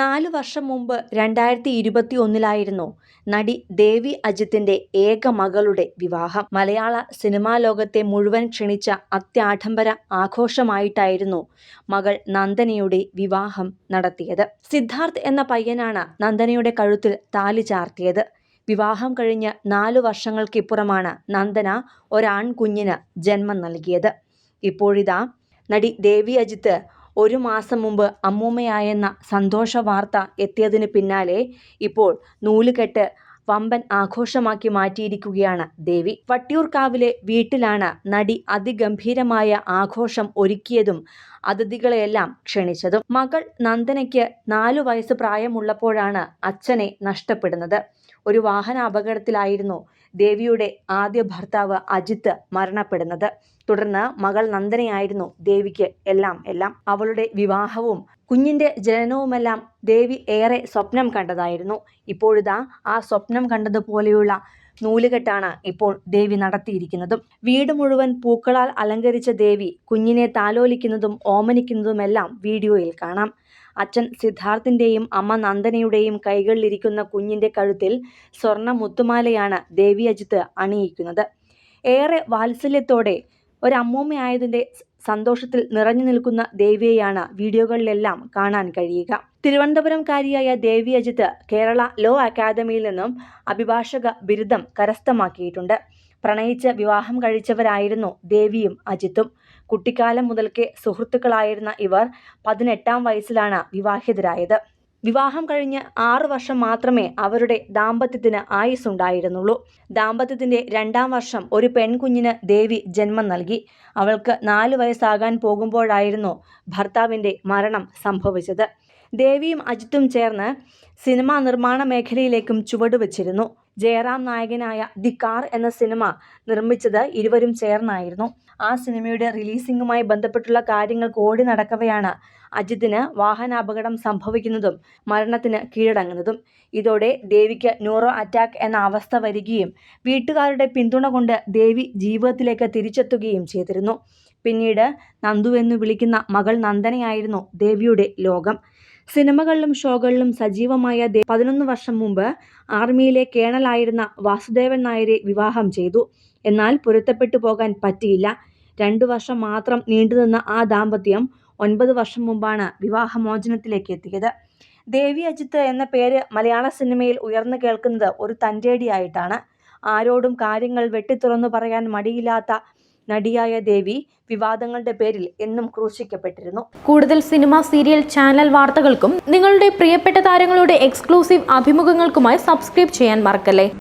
നാലു വർഷം മുമ്പ് രണ്ടായിരത്തി ഇരുപത്തി ഒന്നിലായിരുന്നു നടി ദേവി അജിത്തിന്റെ ഏക മകളുടെ വിവാഹം. മലയാള സിനിമാ ലോകത്തെ മുഴുവൻ ക്ഷണിച്ച അത്യാഡംബര ആഘോഷമായിട്ടായിരുന്നു മകൾ നന്ദനയുടെ വിവാഹം നടത്തിയത്. സിദ്ധാർത്ഥ് എന്ന പയ്യനാണ് നന്ദനയുടെ കഴുത്തിൽ താലി ചാർത്തിയത്. വിവാഹം കഴിഞ്ഞ് നാലു വർഷങ്ങൾക്കിപ്പുറമാണ് നന്ദന ഒരാൺകുഞ്ഞിന് ജന്മം നൽകിയത്. ഇപ്പോഴിതാ നടി ദേവി അജിത്ത് ഒരു മാസം മുമ്പ് അമ്മൂമ്മയായെന്ന സന്തോഷ വാർത്ത എത്തിയതിന് പിന്നാലെ ഇപ്പോൾ നൂലുകെട്ട് വമ്പൻ ആഘോഷമാക്കി മാറ്റിയിരിക്കുകയാണ്. ദേവി വട്ടിയൂർക്കാവിലെ വീട്ടിലാണ് നടി അതിഗംഭീരമായ ആഘോഷം ഒരുക്കിയതും അതിഥികളെയെല്ലാം ക്ഷണിച്ചതും. മകൾ നന്ദനയ്ക്ക് നാലു വയസ്സ് പ്രായമുള്ളപ്പോഴാണ് അച്ഛനെ നഷ്ടപ്പെടുന്നത്. ഒരു വാഹന അപകടത്തിലായിരുന്നു ദേവിയുടെ ആദ്യ ഭർത്താവ് അജിത്ത് മരണപ്പെടുന്നത്. തുടർന്ന് മകൾ നന്ദനയായിരുന്നു ദേവിക്ക് എല്ലാം എല്ലാം അവളുടെ വിവാഹവും കുഞ്ഞിന്റെ ജനനവുമെല്ലാം ദേവി ഏറെ സ്വപ്നം കണ്ടതായിരുന്നു. ഇപ്പോഴിതാ ആ സ്വപ്നം കണ്ടതുപോലെയുള്ള നൂലുകെട്ടാണ് ഇപ്പോൾ ദേവി നടത്തിയിരിക്കുന്നതും. വീട് മുഴുവൻ പൂക്കളാൽ അലങ്കരിച്ച ദേവി കുഞ്ഞിനെ താലോലിക്കുന്നതും ഓമനിക്കുന്നതുമെല്ലാം വീഡിയോയിൽ കാണാം. അച്ഛൻ സിദ്ധാർത്ഥിന്റെയും അമ്മ നന്ദനയുടെയും കൈകളിലിരിക്കുന്ന കുഞ്ഞിന്റെ കഴുത്തിൽ സ്വർണ മുത്തുമാലയാണ് ദേവി അജിത്ത് അണിയിക്കുന്നത്. ഏറെ വാത്സല്യത്തോടെ ഒരമ്മൂമ്മയായതിന്റെ സന്തോഷത്തിൽ നിറഞ്ഞു നിൽക്കുന്ന ദേവിയെയാണ് വീഡിയോകളിലെല്ലാം കാണാൻ കഴിയുക. തിരുവനന്തപുരംകാരിയായ ദേവി അജിത്ത് കേരള ലോ അക്കാദമിയിൽ നിന്നും അഭിഭാഷക ബിരുദം കരസ്ഥമാക്കിയിട്ടുണ്ട്. പ്രണയിച്ച് വിവാഹം കഴിച്ചവരായിരുന്നു ദേവിയും അജിത്തും. കുട്ടിക്കാലം മുതൽക്കേ സുഹൃത്തുക്കളായിരുന്ന ഇവർ പതിനെട്ടാം വയസ്സിലാണ് വിവാഹിതരായത്. വിവാഹം കഴിഞ്ഞ് ആറു വർഷം മാത്രമേ അവരുടെ ദാമ്പത്യത്തിന് ആയുസ്സുണ്ടായിരുന്നുള്ളൂ. ദാമ്പത്യത്തിന്റെ രണ്ടാം വർഷം ഒരു പെൺകുഞ്ഞിന് ദേവി ജന്മം നൽകി. അവൾക്ക് നാല് വയസ്സാകാൻ പോകുമ്പോഴായിരുന്നു ഭർത്താവിന്റെ മരണം സംഭവിച്ചത്. ദേവിയും അജിത്തും ചേർന്ന് സിനിമാ നിർമ്മാണ മേഖലയിലേക്കും ചുവടുവെച്ചിരുന്നു. ജയറാം നായകനായ ദി കാർ എന്ന സിനിമ നിർമ്മിച്ചത് ഇരുവരും ചേർന്നായിരുന്നു. ആ സിനിമയുടെ റിലീസിംഗുമായി ബന്ധപ്പെട്ടുള്ള കാര്യങ്ങൾ ഓടി നടക്കവെയാണ് അജിത്തിന് വാഹനാപകടം സംഭവിക്കുന്നതും മരണത്തിന് കീഴടങ്ങുന്നതും. ഇതോടെ ദേവിക്ക് ന്യൂറോ അറ്റാക്ക് എന്ന അവസ്ഥ വരികയും വീട്ടുകാരുടെ പിന്തുണ കൊണ്ട് ദേവി ജീവിതത്തിലേക്ക് തിരിച്ചെത്തുകയും ചെയ്തിരുന്നു. പിന്നീട് നന്ദു എന്ന് വിളിക്കുന്ന മകൾ നന്ദനയായിരുന്നു ദേവിയുടെ ലോകം. സിനിമകളിലും ഷോകളിലും സജീവമായ പതിനൊന്ന് വർഷം മുമ്പ് ആർമിയിലെ കേണലായിരുന്ന വാസുദേവൻ നായരെ വിവാഹം ചെയ്തു. എന്നാൽ പൊരുത്തപ്പെട്ടു പോകാൻ പറ്റിയില്ല. രണ്ടു വർഷം മാത്രം നീണ്ടുനിന്ന ആ ദാമ്പത്യം ഒൻപത് വർഷം മുമ്പാണ് വിവാഹമോചനത്തിലേക്ക് എത്തിയത്. ദേവി അജിത്ത് എന്ന പേര് മലയാള സിനിമയിൽ ഉയർന്നു കേൾക്കുന്നത് ഒരു തന്റേടിയായിട്ടാണ്. ആരോടും കാര്യങ്ങൾ വെട്ടിത്തുറന്നു പറയാൻ മടിയില്ലാത്ത നടിയായ ദേവി വിവാദങ്ങളുടെ പേരിൽ എന്നും ക്രൂശിക്കപ്പെട്ടിരുന്നു. കൂടുതൽ സിനിമ സീരിയൽ ചാനൽ വാർത്തകൾക്കും നിങ്ങളുടെ പ്രിയപ്പെട്ട താരങ്ങളുടെ എക്സ്ക്ലൂസീവ് അഭിമുഖങ്ങൾക്കുമായി സബ്സ്ക്രൈബ് ചെയ്യാൻ മറക്കല്ലേ?